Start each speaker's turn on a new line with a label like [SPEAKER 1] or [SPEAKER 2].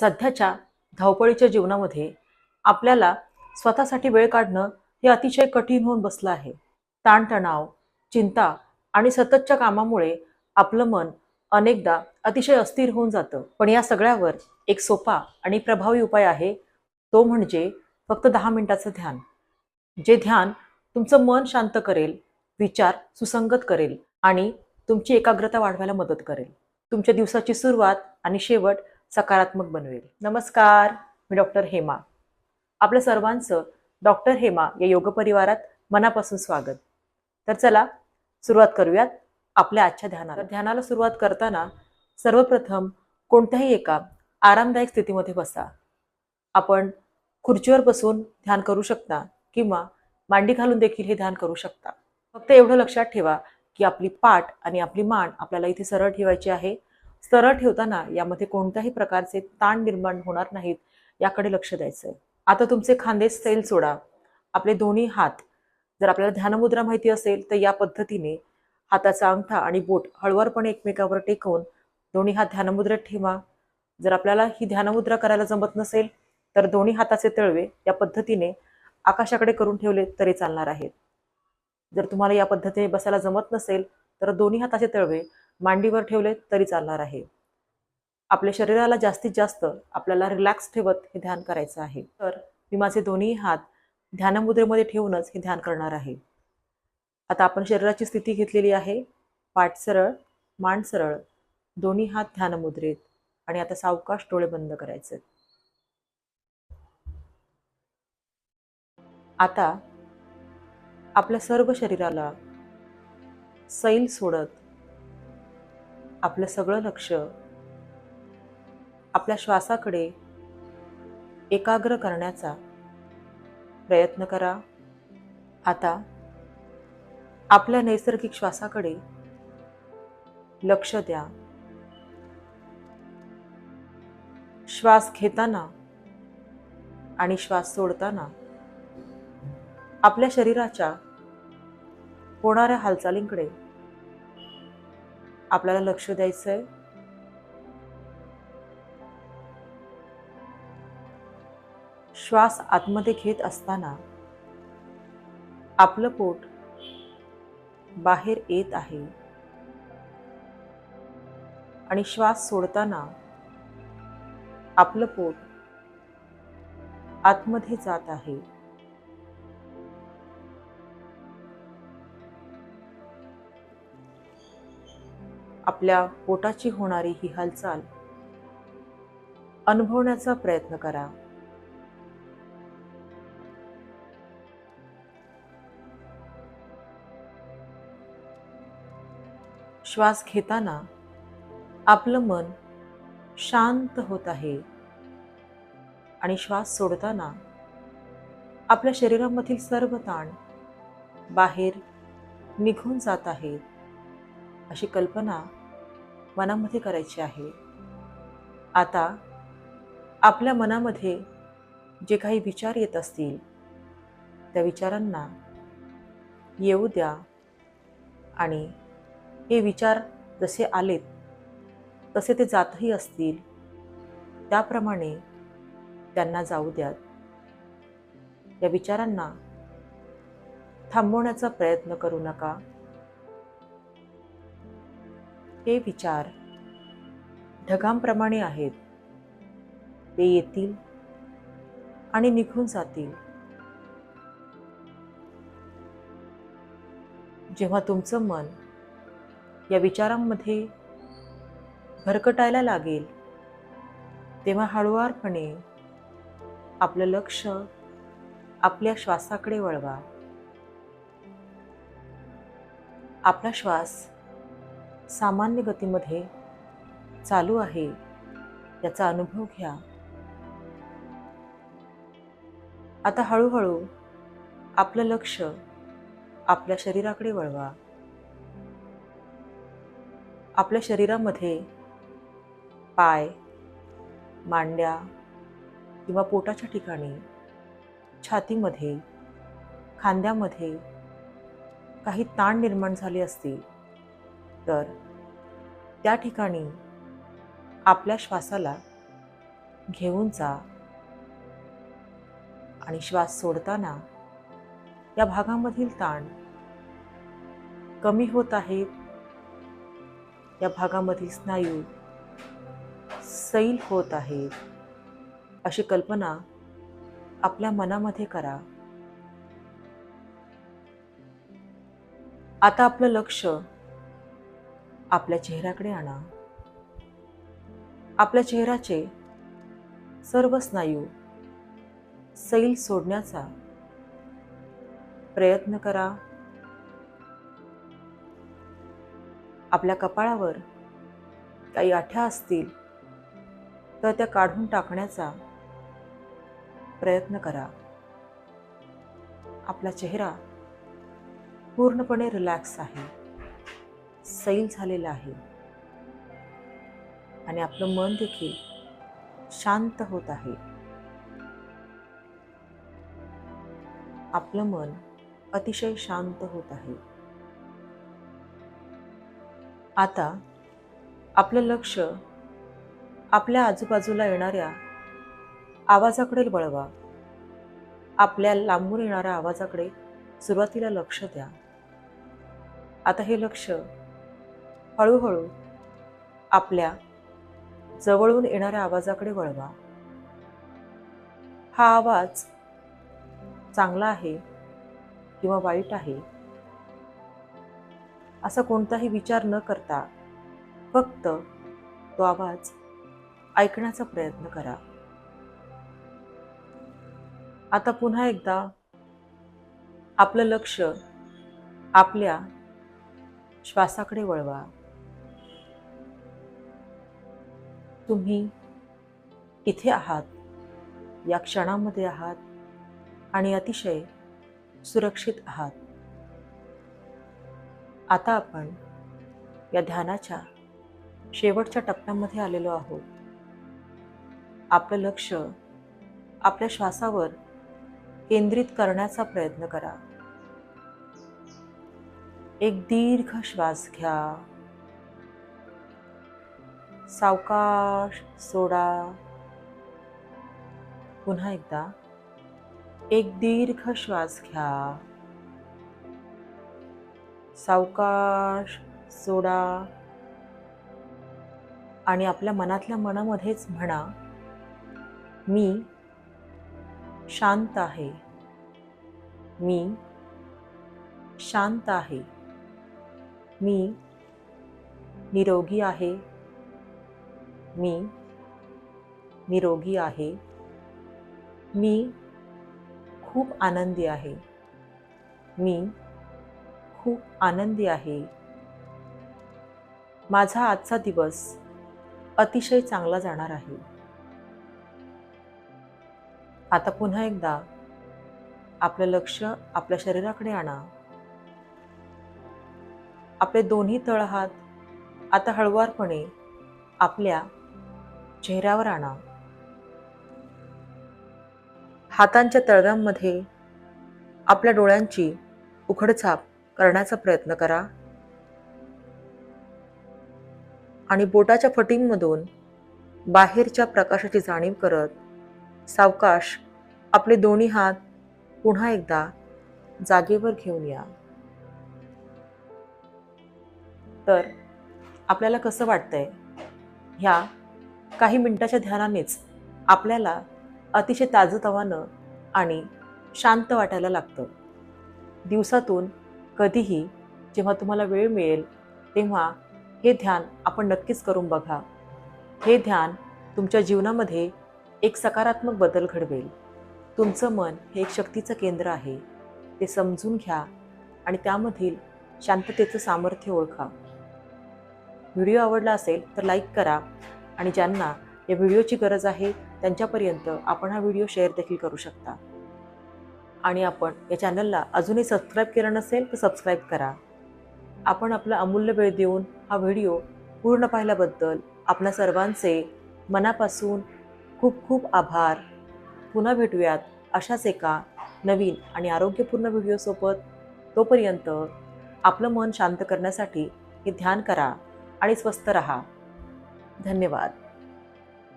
[SPEAKER 1] सध्याच्या धावपळीच्या जीवनामध्ये आपल्याला स्वतःसाठी वेळ काढणं हे अतिशय कठीण होऊन बसलं आहे. ताणतणाव चिंता आणि सततच्या कामामुळे आपलं मन अनेकदा अतिशय अस्थिर होऊन जातं. पण या सगळ्यावर एक सोपा आणि प्रभावी उपाय आहे. तो म्हणजे फक्त दहा मिनिटाचं ध्यान. जे ध्यान तुमचं मन शांत करेल विचार सुसंगत करेल आणि तुमची एकाग्रता वाढवायला मदत करेल. तुमच्या दिवसाची सुरुवात आणि शेवट सकारात्मक बनवेल. नमस्कार मी डॉक्टर हेमा. आपल्या सर्वांचं डॉक्टर हेमा या योग परिवारात मनापासून स्वागत. तर चला सुरुवात करूयात आपल्या आजच्या ध्यानाला. ध्यानाला सुरुवात करताना सर्वप्रथम कोणत्याही एका आरामदायक स्थितीमध्ये बसा. आपण खुर्चीवर बसून ध्यान करू शकता किंवा मांडी घालून देखील हे ध्यान करू शकता. फक्त एवढं लक्षात ठेवा की आपली पाठ आणि आपली मान आपल्याला इथे सरळ ठेवायची आहे. सरळ ठेवताना यामध्ये कोणत्याही प्रकारचे ताण निर्माण होणार नाहीत याकडे लक्ष द्यायचं आहे आता तुमचे खांदे सैल सोडा. आपले दोन्ही हात जर आपल्याला ध्यानमुद्रा माहिती असेल तर या पद्धतीने हाताचा अंगठा आणि बोट हळवारपणे एकमेकावर टेकवून दोन्ही हात ध्यानमुद्रेत ठेवा. जर आपल्याला ही ध्यानमुद्रा करायला जमत नसेल तर दोन्ही हाताचे तळवे या पद्धतीने आकाशाकडे करून ठेवले तरी चालणार आहेत. जर तुम्हाला या पद्धतीने बसायला जमत नसेल तर दोन्ही हाताचे तळवे मांडीवर ठेवले तरी चालणार आहे. आपल्या शरीराला जास्तीत जास्त आपल्याला रिलॅक्स ठेवत हे ध्यान करायचं आहे. तर मी माझे दोन्ही हात ध्यानमुद्रेमध्ये ठेवूनच हे ध्यान करणार आहे. आता आपण शरीराची स्थिती घेतलेली आहे. पाठ सरळ मान सरळ दोन्ही हात ध्यानमुद्रेत आणि आता सावकाश डोळे बंद करायचे. आता आपल्या सर्व शरीराला सैल सोडत आपलं सगळं लक्ष आपल्या श्वासाकडे एकाग्र करण्याचा प्रयत्न करा. आता आपल्या नैसर्गिक श्वासाकडे लक्ष द्या. श्वास घेताना आणि श्वास सोडताना आपल्या शरीराच्या होणाऱ्या हालचालींकडे आपल्याला लक्ष द्यायचं आहे श्वास आतमध्ये घेत असताना आपलं पोट बाहेर येत आहे. आणि श्वास सोडताना आपलं पोट आतमध्ये जात आहे. आपल्या पोटाची होणारी ही हालचाल. अनुभवण्याचा प्रयत्न करा. श्वास घेताना आपलं मन शांत होत आहे. आणि श्वास सोडताना आपल्या शरीरामधील सर्व ताण बाहेर निघून जात आहेत. अशी कल्पना मनामध्ये करायची आहे. आता आपल्या मनामध्ये जे काही विचार येत असतील त्या विचारांना येऊ द्या आणि हे विचार जसे आलेत तसे ते जातही असतील त्याप्रमाणे त्यांना जाऊ द्यात. या विचारांना थांबवण्याचा प्रयत्न करू नका. हे विचार ढगांप्रमाणे आहेत. ते येतील आणि निघून जातील. जेव्हा तुमचं मन या विचारांमध्ये भरकटायला लागेल तेव्हा हळुवारपणे आपलं लक्ष आपल्या श्वासाकडे वळवा. आपला श्वास सामान्य गतीमध्ये चालू आहे. याचा अनुभव घ्या. आता हळूहळू आपलं लक्ष आपल्या शरीराकडे वळवा. आपल्या शरीरामध्ये पाय मांड्या किंवा पोटाच्या ठिकाणी छातीमध्ये खांद्यामध्ये काही ताण निर्माण झाले असतील. तर त्या ठिकाणी आपल्या श्वासाला घेऊन जा आणि श्वास सोडताना या भागामधील ताण कमी होत आहेत. या भागामधील स्नायू सैल होत आहेत. अशी कल्पना आपल्या मनामध्ये करा. आता आपलं लक्ष आपल्या चेहऱ्याकडे आणा. आपल्या चेहऱ्याचे सर्व स्नायू सैल सोडण्याचा प्रयत्न करा. आपल्या कपाळावर काही आठ्या असतील तर त्या काढून टाकण्याचा प्रयत्न करा. आपला चेहरा पूर्णपणे रिलॅक्स आहे. सैल झालेला आहे. आणि आपलं मन देखील शांत होत आहे. आपलं मन अतिशय शांत होत आहे. आता आपलं लक्ष आपल्या आजूबाजूला येणाऱ्या आवाजाकडे वळवा. आपल्या लांबून येणाऱ्या आवाजाकडे सुरुवातीला लक्ष द्या. आता हे लक्ष हळूहळू आपल्या जवळून येणाऱ्या आवाजाकडे वळवा. हा आवाज चांगला आहे किंवा वाईट आहे असा कोणताही विचार न करता फक्त तो आवाज ऐकण्याचा प्रयत्न करा. आता पुन्हा एकदा आपलं लक्ष आपल्या श्वासाकडे वळवा. तुम्ही इथे आहात या क्षणामध्ये आहात आणि अतिशय सुरक्षित आहात. आता आपण या ध्यानाच्या शेवटच्या टप्प्यामध्ये आलेलो आहोत. आपलं लक्ष आपल्या श्वासावर केंद्रित करण्याचा प्रयत्न करा. एक दीर्घ श्वास घ्या. सावकाश सोडा. पुन्हा एकदा एक दीर्घ श्वास घ्या. सावकाश सोडा. आणि आपल्या मनातल्या मनामध्येच म्हणा मी शांत आहे. मी शांत आहे. मी निरोगी आहे. मी निरोगी आहे. मी खूप आनंदी आहे. मी खूप आनंदी आहे. माझा आजचा दिवस अतिशय चांगला जाणार आहे. आता पुन्हा एकदा आपलं लक्ष आपल्या शरीराकडे आणा. आपले दोन्ही तळहात आता हळुवारपणे आपल्या चेहऱ्यावर आणा. हातांच्या तळव्यांमध्ये आपल्या डोळ्यांची उघडझाप करण्याचा प्रयत्न करा. आणि बोटाच्या फटींमधून बाहेरच्या प्रकाशाची जाणीव करत सावकाश आपले दोन्ही हात पुन्हा एकदा जागेवर घेऊन या. तर आपल्याला कसं वाटतंय? ह्या काही मिनिटाच्या ध्यानानेच आपल्याला अतिशय ताजंतवानं आणि शांत वाटायला लागतं. दिवसातून कधीही जेव्हा तुम्हाला वेळ मिळेल तेव्हा हे ध्यान आपण नक्कीच करून बघा. हे ध्यान तुमच्या जीवनामध्ये एक सकारात्मक बदल घडवेल. तुमचं मन हे एक शक्तीचं केंद्र आहे. ते समजून घ्या आणि त्यामधील शांततेचं सामर्थ्य ओळखा. व्हिडिओ आवडला असेल तर लाईक करा. आणि ज्यांना या व्हिडिओची गरज आहे त्यांच्यापर्यंत आपण हा व्हिडिओ शेअर देखील करू शकता. आणि आपण या चॅनलला अजूनही सबस्क्राईब केलं नसेल तर सबस्क्राईब करा. आपण आपला अमूल्य वेळ देऊन हा व्हिडिओ पूर्ण पाहिल्याबद्दल आपल्या सर्वांचे मनापासून खूप खूप आभार. पुन्हा भेटूयात अशाच एका नवीन आणि आरोग्यपूर्ण व्हिडिओसोबत तोपर्यंत आपलं मन शांत करण्यासाठी हे ध्यान करा आणि स्वस्थ रहा. धन्यवाद.